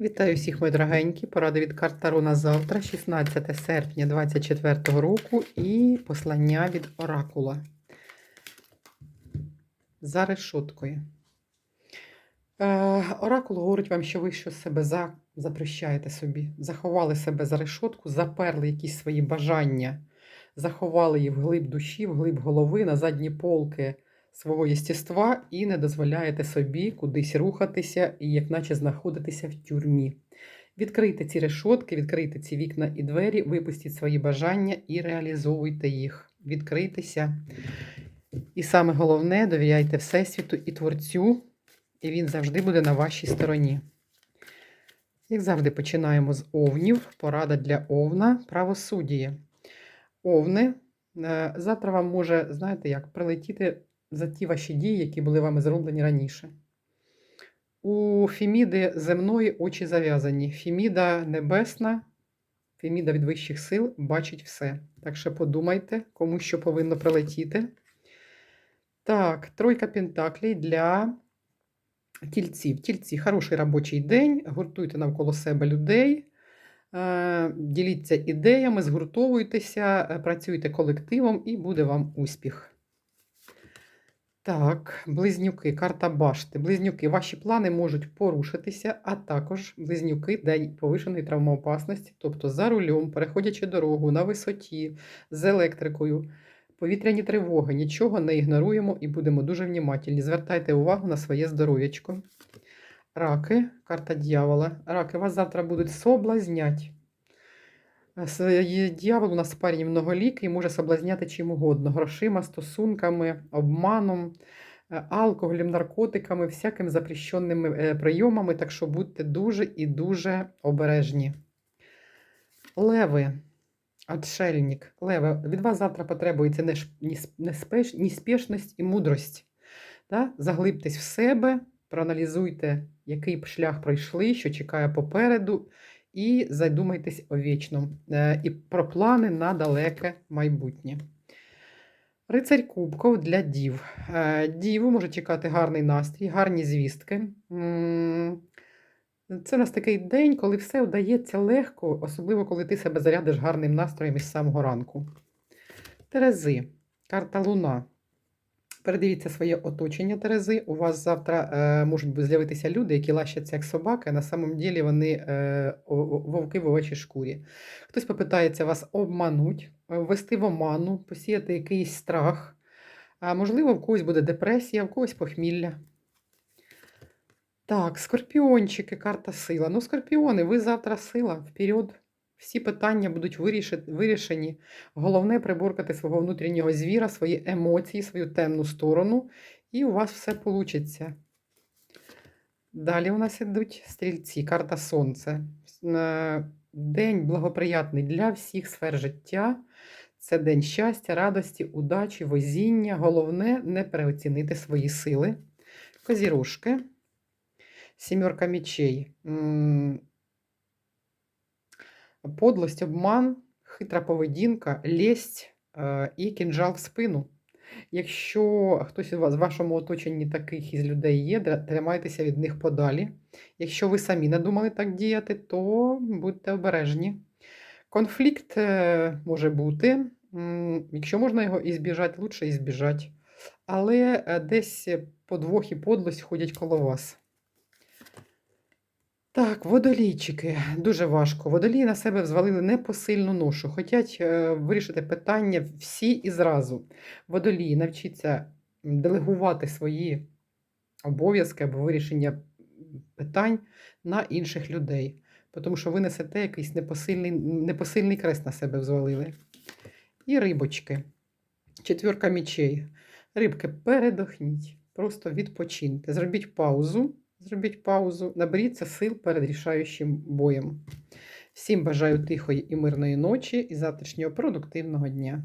Вітаю всіх, мої дорогенькі. Поради від карт Таро на завтра, 16 серпня 2024 року, і послання від Оракула. За решоткою. Е, Оракул говорить вам, що ви що себе за, запрещаєте собі. Заховали себе за решотку, заперли якісь свої бажання, заховали їх в глиб душі, в глиб голови, на задні полки свого єстєства і не дозволяєте собі кудись рухатися і як наче знаходитися в тюрмі. Відкрийте ці решотки, відкрийте ці вікна і двері, випустіть свої бажання і реалізовуйте їх. Відкрийтеся. І саме головне, довіряйте Всесвіту і Творцю, і він завжди буде на вашій стороні. Як завжди, починаємо з овнів. Порада для овна правосуддя. Овни. е, Завтра вам може, знаєте як, прилетіти за ті ваші дії, які були вами зроблені раніше. У Феміди земної очі зав'язані. Феміда небесна, Феміда від вищих сил бачить все. Так що подумайте, кому що повинно прилетіти. Так, тройка пентаклей для тільців. Тільці хороший робочий день. Гуртуйте навколо себе людей. е, Діліться ідеями, згуртовуйтеся, е, працюйте колективом і буде вам успіх. Так, близнюки, карта башти. Близнюки, ваші плани можуть порушитися, а також близнюки день повишеної травмоопасності, тобто за рулем, переходячи дорогу на висоті, з електрикою, повітряні тривоги. Нічого не ігноруємо і будемо дуже внимательні. Звертайте увагу на своє здоров'ячко. Раки, карта дьявола. Раки вас завтра будуть соблазнять. С- Дьявол у нас парі многолікий, може соблазняти чим угодно: грошима, стосунками, обманом, е, алкоголем, наркотиками, всяким запрещеними е, прийомами. Так що будьте дуже і дуже обережні. Леви, отшельник, леви, від вас завтра потребується не ш- ні с- неспеш- неспішність і мудрость. Да? Заглибтесь в себе, проаналізуйте, який шлях пройшли, що чекає попереду, і задумайтесь о вічному е, і про плани на далеке майбутнє. Рицарь Кубков для дів. Е, Діву може чекати гарний настрій, гарні звістки. Це у нас такий день, коли все вдається легко, особливо коли ти себе зарядиш гарним настроєм із самого ранку. Терези. Карта Луна. Передивіться своє оточення Терези. У вас завтра е, можуть з'явитися люди, які лащаться як собаки. а На самом ділі вони е, вовки в овечій шкурі. Хтось попитається вас обмануть, е, ввести в оману, посіяти якийсь страх. А можливо, в когось буде депресія, в когось похмілля. Так, скорпіончики, карта сила. Ну, скорпіони, ви завтра сила, вперед. Всі питання будуть вирішені. Головне приборкати свого внутрішнього звіра, свої емоції, свою темну сторону, і у вас все вийде. Далі у нас ідуть стрільці, карта Сонце. День благоприятний для всіх сфер життя. Це день щастя, радості, удачі, возіння. Головне не переоцінити свої сили. Козірушки. Сімерка мечей. Подлость, обман, хитра поведінка, лесть е, і кінжал в спину. Якщо хтось у вас в вашому оточенні таких із людей є, тримайтеся від них подалі. Якщо ви самі надумали так діяти, то будьте обережні. Конфлікт е, може бути. Якщо можна його і збіжати, лучше і збіжати. Але е, десь подвох і подлость ходять коло вас. Так, водолійчики. Дуже важко. Водолії на себе взвалили непосильну ношу. Хотять е, вирішити питання всі і зразу. Водолії навчіться делегувати свої обов'язки або вирішення питань на інших людей. Тому що ви несете якийсь непосильний, непосильний крест на себе взвалили. І рибочки. Четвірка мічей. Рибки, передохніть, просто відпочиньте. Зробіть паузу. Зробіть паузу, наберіться сил перед рішаючим боєм. Всім бажаю тихої і мирної ночі і завтрашнього продуктивного дня.